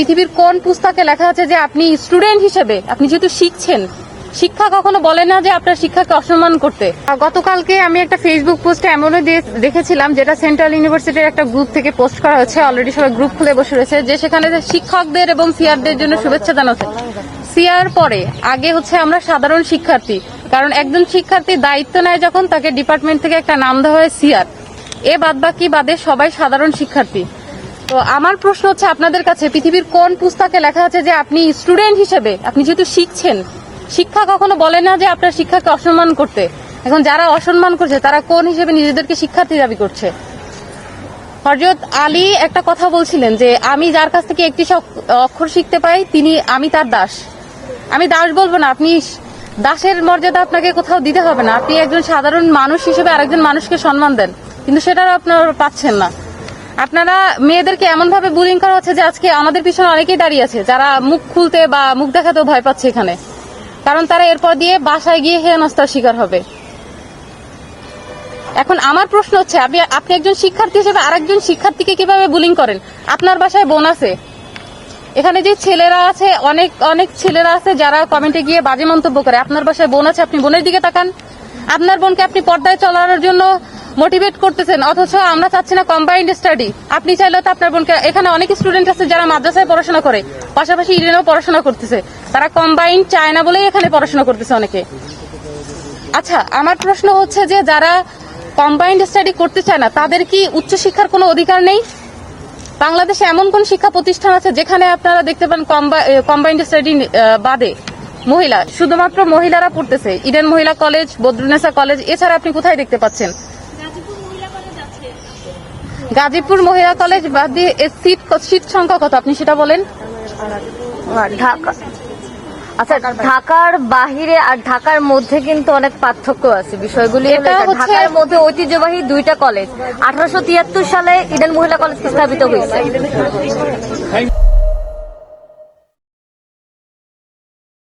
পৃথিবীর কোন পুস্তকে লেখা আছে যে আপনি স্টুডেন্ট হিসেবে, আপনি যেহেতু শিখছেন, শিক্ষা কখনো বলে না যে আপনার শিক্ষাকে অসম্মান করতে। গতকালকে আমি একটা ফেসবুক পোস্টে এমনও দেখেছিলাম যেটা সেন্ট্রাল ইউনিভার্সিটির একটা গ্রুপ থেকে পোস্ট করা হয়েছে অলরেডি সবাই গ্রুপ খুলে বসে রয়েছে, যে সেখানে শিক্ষকদের এবং সিআরদের জন্য শুভেচ্ছা জানাচ্ছে। সিআর পরে, আগে হচ্ছে আমরা সাধারণ শিক্ষার্থী, কারণ একজন শিক্ষার্থী দায়িত্ব নেয় যখন তাকে ডিপার্টমেন্ট থেকে একটা নাম দেওয়া হয় সিআর এ বাদ বাকি বাদে সবাই সাধারণ শিক্ষার্থী। তো আমার প্রশ্ন হচ্ছে আপনাদের কাছে, পৃথিবীর কোন পুস্তকে লেখা আছে যে আপনি স্টুডেন্ট হিসেবে, আপনি যেহেতু শিখছেন, শিক্ষা কখনো বলে না যে আপনার শিক্ষাকে অসম্মান করতে। এখন যারা অসম্মান করছে, তারা কোন হিসেবে নিজেদেরকে শিক্ষার্থী দাবি করছে? হরজত আলী একটা কথা বলছিলেন যে, আমি যার কাছ থেকে একটি অক্ষর শিখতে পাই, তিনি, আমি তার দাস। আমি দাস বলব না, আপনি দাসের মর্যাদা আপনাকে কোথাও দিতে হবে না। আপনি একজন সাধারণ মানুষ হিসেবে আরেকজন মানুষকে সম্মান দেন, কিন্তু সেটা আপনার পাচ্ছেন না। আপনারা মেয়েদেরকে এমন ভাবে বুলিং করা হচ্ছে যে আজকে আমাদের পিছনে অনেকেই দাঁড়িয়ে আছে, যারা মুখ খুলতে বা মুখ দেখাতেও ভয় পাচ্ছে এখানে। কারণ তারা এরপর দিয়ে বাসায় গিয়ে হেনস্থার শিকার হবে। এখন আমার প্রশ্ন হচ্ছে, আপনি আপনি একজন শিক্ষার্থী হিসেবে আরেকজন শিক্ষার্থীকে কীভাবে বুলিং করেন? আপনার বাসায় বোন আছে। এখানে যে ছেলেরা আছে, অনেক অনেক ছেলেরা আছে যারা কমেন্টে গিয়ে বাজে মন্তব্য করে। আপনার বাসায় বোন আছে, আপনি বোনের দিকে তাকান। আপনার বোনকে আপনি পর্দায় চলানোর জন্য মোটিভেট করতেছেন, অথচ আমরা চাচ্ছি না কম্বাইন্ড স্টাডি আপনি চাইলেও তো আপনার বোনকে, এখানে অনেক স্টুডেন্ট আছে যারা মাদ্রাসায় পড়াশোনা করে, পাশাপাশি ইডেনেও পড়াশোনা করতেছে। তারা কম্বাইন্ড চায় না বলেই এখানে পড়াশোনা করতেছে অনেকে। আচ্ছা আমার প্রশ্ন হচ্ছে যে যারা কম্বাইন্ড স্টাডি করতে চায় না, তাদের কি উচ্চশিক্ষার কোনো অধিকার নেই? বাংলাদেশে এমন কোন শিক্ষা প্রতিষ্ঠান আছে যেখানে আপনারা দেখতে পান কম্বাইন্ড স্টাডি বাদে? মহিলা, শুধুমাত্র মহিলারা পড়তেছে। ইডেন মহিলা কলেজ, বদরুনেসা কলেজ, এছাড়া আপনি কোথায় দেখতে পাচ্ছেন? গাজীপুর মহিলা কলেজ বাদ দিয়ে এর সিট সিট সংখ্যা কত? আপনি সেটা বলেন। ঢাকা। আচ্ছা ঢাকার বাহিরে আর ঢাকার মধ্যে কিন্তু অনেক পার্থক্য আছে। বিষয়গুলি ঢাকার মধ্যে ঐতিহ্যবাহী দুইটা কলেজ। আঠারোশো তিয়াত্তর সালে ইডেন মহিলা কলেজ স্থাপিত হয়েছে।